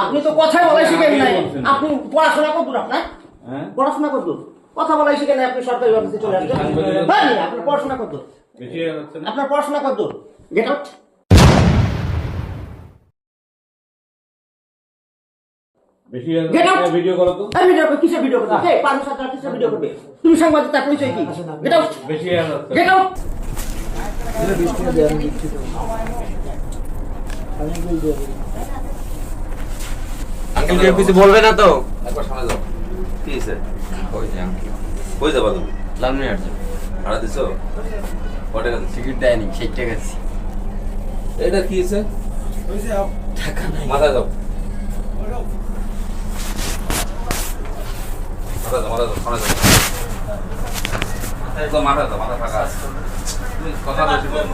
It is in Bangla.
আপনি তো কথাই বলাই শিখেন নাই। আপনি পড়াশোনা কত দূর আপনার হ্যাঁ? পড়াশোনা কত দূর কথা বলাই শিখেন নাই আপনি সরকারি অফিসে চলে হ্যাঁ আপনার পড়াশোনা কত দূর? বেশি হয়ে যাচ্ছে না? আপনার পড়াশোনা কত দূর গেট আউট হয়ে ভিডিও করো তো। ভিডিও কিসে ভিডিও করবে? কে? কিসে ভিডিও করবে? তুমি সাংবাদিক তার পরিচয় কি? গেট আউট বেশি গেট আউট কেউ কিছু বলবে না তো? একবার সামনে যাও। কি হয়েছে ওই যে আঙ্কেল কই যাবা তুমি? লালমিয়ার জন্য ভাড়া দিছো? কয় টাকা টিকিট দেয়নি ষাট টাকা এটা কি হয়েছে মাথায় যাও মাথায় যাও মাথায় যাও সামনে যাও। একদম মাথায় যাও মাথা ফাঁকা আছে। তুমি কথা বেশি বলো।